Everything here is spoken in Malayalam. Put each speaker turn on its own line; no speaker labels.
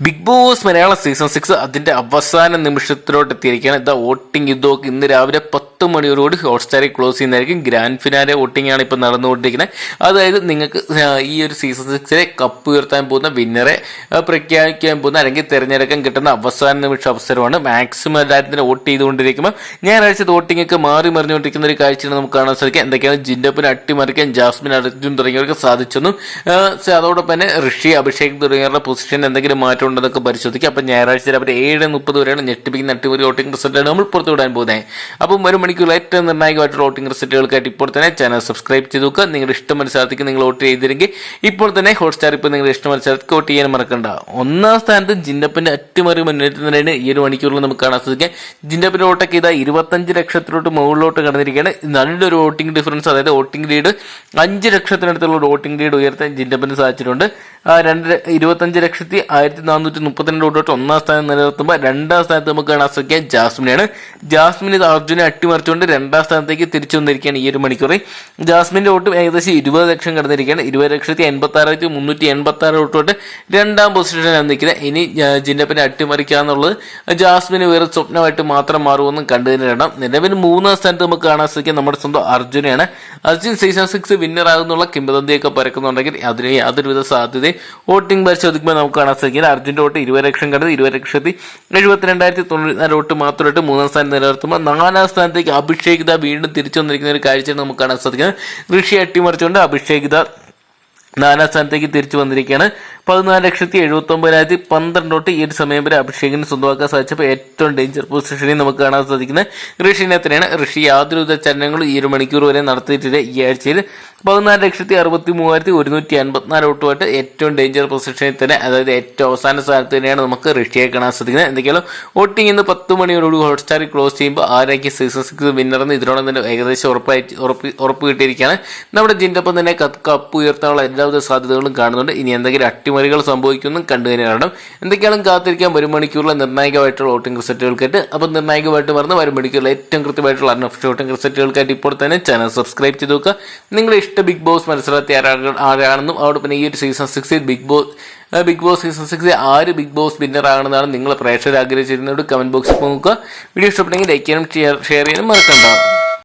Bigg Boss Malayalam season six അതിന്റെ അവസാന നിമിഷത്തിലോട്ട് എത്തിയിരിക്കുകയാണ്. ഇതാ വോട്ടിംഗ്. ഇതോ ഇന്ന് രാവിലെ പത്ത് മണിയോടുകൂടി ഹോട്ട്സ്റ്റാറിൽ ക്ലോസ് ചെയ്യുന്നതായിരിക്കും. ഗ്രാൻഡ് ഫിനാലെ വോട്ടിംഗ് ആണ് ഇപ്പോൾ നടന്നുകൊണ്ടിരിക്കുന്നത്. അതായത് നിങ്ങൾക്ക് ഈ ഒരു സീസൺ സിക്സിലെ കപ്പ് ഉയർത്താൻ പോകുന്ന വിന്നറെ പ്രഖ്യാപിക്കാൻ പോകുന്ന അല്ലെങ്കിൽ തിരഞ്ഞെടുക്കാൻ കിട്ടുന്ന അവസാന നിമിഷ അവസരമാണ് മാക്സിമം എല്ലാവരും തന്നെ വോട്ട് ചെയ്തുകൊണ്ടിരിക്കുമ്പോൾ ഞായറാഴ്ച വോട്ടിംഗ് ഒക്കെ മാറി മറിഞ്ഞുകൊണ്ടിരിക്കുന്ന ഒരു കാഴ്ചയാണ് നമുക്ക് കാണാൻ സാധിക്കുക. എന്തൊക്കെയാണ്? ജിൻഡപ്പിന് അട്ടിമറിക്കാൻ ജാസ്മിൻ അർജുൻ തുടങ്ങിയവർക്ക് സാധിച്ചെന്നും അതോടൊപ്പം തന്നെ ഋഷി അഭിഷേക് തുടങ്ങിയവരുടെ പൊസിഷൻ എന്തെങ്കിലും മാറ്റം ഉണ്ടെന്നൊക്കെ പരിശോധിക്കുക. അപ്പം ഞായറാഴ്ച രാവിലെ ഏഴ് മുപ്പത് വരെയാണ് ഞെട്ടിപ്പിക്കുന്ന അട്ടിമറി വോട്ടിംഗ് റിസൾട്ടാണ് നമ്മൾ പുറത്തു വിടാൻ പോകുന്നത്. അപ്പം ഒരു മണിക്കൂർ ഏറ്റവും നിർണായകമായിട്ടുള്ള വോട്ടിംഗ് റിസൾട്ടുകൾക്കായിട്ട് ഇപ്പോൾ തന്നെ ചാനൽ സബ്സ്ക്രൈബ് ചെയ്ത് നോക്കുക. നിങ്ങളുടെ ഇഷ്ടം മനസ്സിലാക്കി നിങ്ങൾ വോട്ട് ചെയ്തില്ലെങ്കിൽ ഇപ്പോൾ തന്നെ ഹോട്ട്സ്റ്റാർ ഇപ്പോൾ നിങ്ങളുടെ ഇഷ്ടം മനസ്സിലാക്കി വോട്ട് ചെയ്യാൻ മറക്കണ്ട. ഒന്നാം സ്ഥാനത്ത് ജിൻഡപ്പിന്റെ അട്ടിമറി തന്നെയാണ് ഈ ഒരു മണിക്കൂറിൽ നമുക്ക് കാണാൻ സാധിക്കുക. ജിൻഡപ്പിന്റെ വോട്ടൊക്കെ ഇതാ ഇരുപത്തഞ്ച് ലക്ഷത്തിലോട്ട് മുകളിലോട്ട് കടന്നിരിക്കുകയാണ്. നല്ലൊരു വോട്ടിംഗ് ഡിഫറൻസ് അതായത് വോട്ടിംഗ് ലീഡ് അഞ്ച് ലക്ഷത്തിനടുത്തുള്ള ഒരു വോട്ടിംഗ് ലീഡ് ഉയർത്താൻ ജിൻഡപ്പിന് സാധിച്ചിട്ടുണ്ട്. രണ്ട് ഇരുപത്തഞ്ച് ലക്ഷത്തി ആയിരത്തി നാനൂറ്റി മുപ്പത്തിരണ്ട് വോട്ടോട്ട് ഒന്നാം സ്ഥാനം നിലനിർത്തുമ്പോൾ രണ്ടാം സ്ഥാനത്ത് നമുക്ക് കാണാൻ സാധിക്കുക ജാസ്മിനെയാണ്. ജാസ്മിൻ ഇത് അർജുനെ അട്ടിമറിച്ചുകൊണ്ട് രണ്ടാം സ്ഥാനത്തേക്ക് തിരിച്ചു വന്നിരിക്കുകയാണ് ഈ ഒരു മണിക്കൂറിൽ ജാസ്മിന്റെ വോട്ട് ഏകദേശം ഇരുപത് ലക്ഷം കടന്നിരിക്കുകയാണ്. ഇരുപത് ലക്ഷത്തി എൺപത്തി ആറായിരത്തി മുന്നൂറ്റി എൺപത്തി ആറ് ഓട്ടോട്ട് രണ്ടാം പൊസിഷനിലാണ് നിൽക്കുന്നത്. ഇനി ജിന്നപ്പിനെ അട്ടിമറിക്കുക എന്നുള്ളത് ജാസ്മിന് വേറെ സ്വപ്നമായിട്ട് മാത്രം മാറുമെന്നും കണ്ടു നിലവിൽ മൂന്നാം സ്ഥാനത്ത് നമുക്ക് കാണാൻ സാധിക്കുക നമ്മുടെ സ്വന്തം അർജുനെയാണ്. അർജുൻ സീസൺ സിക്സ് വിന്നർ ആകുന്നുള്ള കിംബദന്തിയൊക്കെ പരക്കുന്നുണ്ടെങ്കിൽ അതിന് യാതൊരുവിധ സാധ്യതയും വോട്ടിംഗ് പരിശോധിക്കുമ്പോൾ നമുക്ക് കാണാൻ സാധിക്കില്ല. അർജുന്റെ വോട്ട് ഇരുപത് ലക്ഷം കടന്ന് ഇരുപത് ലക്ഷത്തി എഴുപത്തിരണ്ടായിരത്തി തൊണ്ണൂറ്റിനാല് വോട്ട് മാത്രമായിട്ട് മൂന്നാം സ്ഥാനം നിലനിർത്തുമ്പോൾ നാലാം സ്ഥാനത്തേക്ക് അഭിഷേകിത വീണ്ടും തിരിച്ചു വന്നിരിക്കുന്ന ഒരു കാഴ്ചയാണ് നമുക്ക് കാണാൻ സാധിക്കുന്നത്. ഋഷി അട്ടിമറിച്ചുകൊണ്ട് അഭിഷേക് ദാ നാലാം സ്ഥാനത്തേക്ക് തിരിച്ചു വന്നിരിക്കുകയാണ്. പതിനാല് ലക്ഷത്തി എഴുപത്തി ഒമ്പതിനായിരത്തി പന്ത്രണ്ട് തൊട്ട് ഈ ഒരു സമയം വരെ അഭിഷേകിന് സ്വന്തമാക്കാൻ സാധിച്ചപ്പോൾ ഏറ്റവും ഡേഞ്ചർ പൊസിഷനിൽ നമുക്ക് കാണാൻ സാധിക്കുന്നത് ഋഷിനെ തന്നെയാണ് ഋഷി യാതൊരുവിധ ചലനങ്ങളും ഈ ഒരു മണിക്കൂർ വരെ നടത്തിയിട്ടില്ല ഈ ആഴ്ചയിൽ. പതിനാല് ലക്ഷത്തി അറുപത്തി മൂവായിരത്തി ഒരുന്നൂറ്റി അൻപത്തിനാല് വോട്ടുമായിട്ട് ഏറ്റവും ഡേഞ്ചർ പൊസിഷനിൽ തന്നെ അതായത് ഏറ്റവും അവസാന സ്ഥാനത്ത് തന്നെയാണ് നമുക്ക് ഋഷിയെ കാണാൻ സാധിക്കുന്നത്. എന്തൊക്കെയാണ്? വോട്ടിംഗ് ഇന്ന് പത്ത് മണിയോടുകൂടി ഹോട്ട്സ്റ്റാറിൽ ക്ലോസ് ചെയ്യുമ്പോൾ ആരാക്കി സീസൺ സിക്സ് വിന്നറെന്ന് ഇതിനോടൊപ്പം തന്നെ ഏകദേശം ഉറപ്പായി ഉറപ്പ് ഉറപ്പ് കിട്ടിയിരിക്കുകയാണ്. നമ്മുടെ ജിൻഡപ്പം തന്നെ കപ്പ് ഉയർത്താനുള്ള എല്ലാവിധ സാധ്യതകളും കാണുന്നുണ്ട്. ഇനി എന്തെങ്കിലും അട്ടിമറികൾ സംഭവിക്കുന്നു കണ്ടു തന്നെ കാണണം എന്തൊക്കെയാണ് കാത്തിരിക്കാൻ ഒരു മണിക്കൂറിലെ നിർണായകമായിട്ടുള്ള വോട്ടിംഗ് റിസൾട്ടുകൾക്കായിട്ട്? അപ്പോൾ നിർണായകമായിട്ട് പറഞ്ഞ് ഒരു മണിക്കൂറിൽ ഏറ്റവും കൃത്യമായിട്ടുള്ള അൺഒഫീഷ്യൽ വോട്ടിംഗ് റിസൾട്ടുകൾക്കായിട്ട് ഇപ്പോൾ തന്നെ ചാനൽ സബ്സ്ക്രൈബ് ചെയ്ത് നോക്കുക. നിങ്ങളുടെ ഇഷ്ട ബിഗ് ബോസ് മത്സരത്തെ ആരാണ് ആരാണെന്നും അതോടൊപ്പം ഈ ഒരു സീസൺ സിക്സിൽ Bigg Boss Bigg Boss season six ആര് ബിഗ് ബോസ് വിന്നർ ആണെന്നാണ് നിങ്ങൾ പ്രേക്ഷകർ ആഗ്രഹിച്ചിരുന്നത്. കമന്റ് ബോക്സിൽ നോക്കുക. വീഡിയോ ഇഷ്ടപ്പെട്ടെങ്കിൽ ലൈക്ക് ചെയ്യാനും ഷെയർ ചെയ്യാനും മറക്കണ്ട.